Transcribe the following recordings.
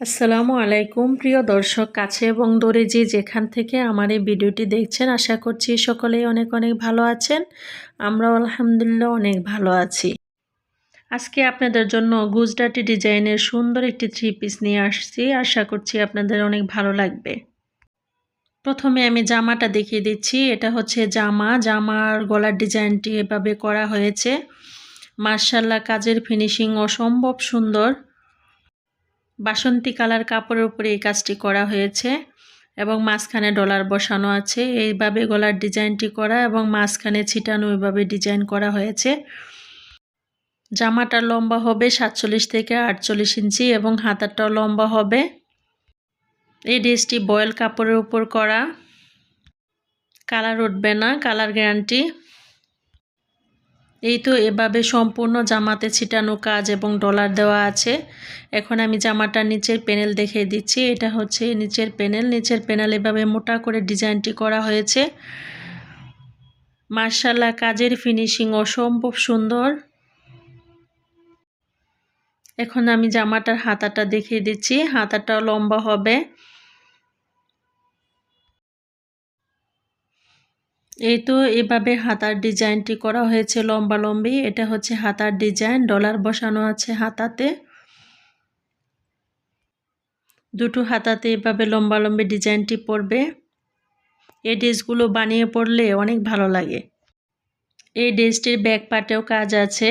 আসসালামু আলাইকুম, প্রিয় দর্শক, কাছে এবং দূরে যে যেখান থেকে আমার এই ভিডিওটি দেখছেন, আশা করছি সকলেই অনেক অনেক ভালো আছেন। আমরাও আলহামদুলিল্লাহ অনেক ভালো আছি। আজকে আপনাদের জন্য গুজরাটি ডিজাইনের সুন্দর একটি থ্রি পিস নিয়ে আসছি। আশা করছি আপনাদের অনেক ভালো লাগবে। প্রথমে আমি জামাটা দেখিয়ে দিচ্ছি। এটা হচ্ছে জামা। জামার গলার ডিজাইনটি এভাবে করা হয়েছে। মার্শাল্লাহ কাজের ফিনিশিং অসম্ভব সুন্দর। বাসন্তী কালার কাপড়ের উপরে এই কাজটি করা হয়েছে এবং মাঝখানে ডলার বসানো আছে। এইভাবে গলার ডিজাইনটি করা এবং মাঝখানে ছিটানো ওইভাবে ডিজাইন করা হয়েছে। জামাটা লম্বা হবে সাতচল্লিশ থেকে আটচল্লিশ ইঞ্চি এবং হাতারটাও লম্বা হবে। এই ড্রেসটি বয়েল কাপড়ের উপর করা। কালার উঠবে না, কালার গ্যারান্টি। এই তো এভাবে সম্পূর্ণ জামাতে ছিটানো কাজ এবং ডলার দেওয়া আছে। এখন আমি জামাটা নিচের প্যানেল দেখিয়ে দিচ্ছি। এটা হচ্ছে নিচের প্যানেল। নিচের প্যানেল এভাবে মোটা করে ডিজাইনটি করা হয়েছে। মার্শাল্লাহ, কাজের ফিনিশিং অসম্ভব সুন্দর। এখন আমি জামাটার হাতাটা দেখিয়ে দিচ্ছি। হাতাটাও লম্বা হবে। এই তো এভাবে হাতার ডিজাইনটি করা হয়েছে লম্বা লম্বি। এটা হচ্ছে হাতার ডিজাইন, ডলার বসানো আছে হাতাতে। দুটো হাতাতে এভাবে লম্বা লম্বি ডিজাইনটি পড়বে। এই ড্রেসগুলো বানিয়ে পড়লে অনেক ভালো লাগে। এই ড্রেসটির ব্যাক পার্টেও কাজ আছে।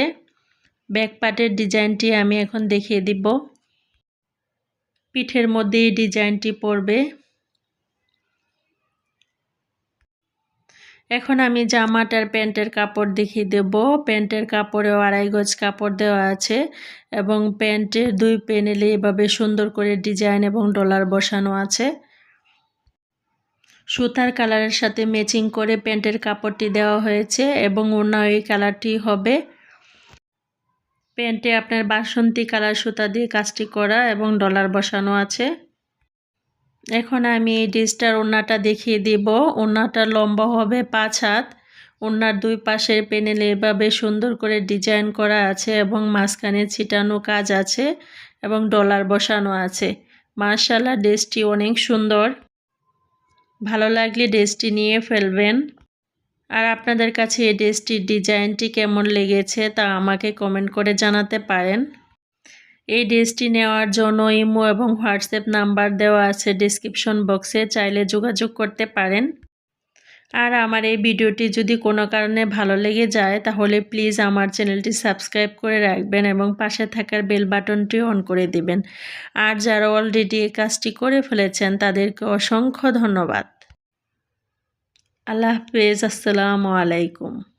ব্যাক পার্টের ডিজাইনটি আমি এখন দেখিয়ে দিব। পিঠের মধ্যে এই ডিজাইনটি পড়বে। এখন আমি জামাটার প্যান্টের কাপড় দেখিয়ে দেব। প্যান্টের কাপড়েও আড়াই গজ কাপড় দেওয়া আছে এবং প্যান্টের দুই প্যানেলে এভাবে সুন্দর করে ডিজাইন এবং ডলার বসানো আছে। সুতার কালারের সাথে ম্যাচিং করে প্যান্টের কাপড়টি দেওয়া হয়েছে এবং অন্য এই কালারটি হবে। প্যান্টে আপনার বাসন্তী কালার সুতা দিয়ে কাজটি করা এবং ডলার বসানো আছে। এখন আমি এই ড্রেসটার ওড়নাটা দেখিয়ে দিব। ওড়নাটা লম্বা হবে পাঁচ হাত। ওড়নার দুই পাশের পেনেলে এভাবে সুন্দর করে ডিজাইন করা আছে এবং মাঝখানে ছিটানো কাজ আছে এবং ডলার বসানো আছে। মার্শাল্লাহ ড্রেসটি অনেক সুন্দর। ভালো লাগলে ড্রেসটি নিয়ে ফেলবেন। আর আপনাদের কাছে এই ড্রেসটির ডিজাইনটি কেমন লেগেছে তা আমাকে কমেন্ট করে জানাতে পারেন। এই ড্রেসটি নেওয়ার জন্য ইমো এবং হোয়াটসঅ্যাপ নাম্বার দেওয়া আছে ডিসক্রিপশন বক্সে, চাইলে যোগাযোগ করতে পারেন। আর আমার এই ভিডিওটি যদি কোনো কারণে ভালো লেগে যায়, তাহলে প্লিজ আমার চ্যানেলটি সাবস্ক্রাইব করে রাখবেন এবং পাশে থাকার বেল বাটনটি অন করে দিবেন। আর যারা অলরেডি এই কাজটি করে ফেলেছেন, তাদেরকে অসংখ্য ধন্যবাদ। আল্লাহ হাফেজ, আসসালামু আলাইকুম।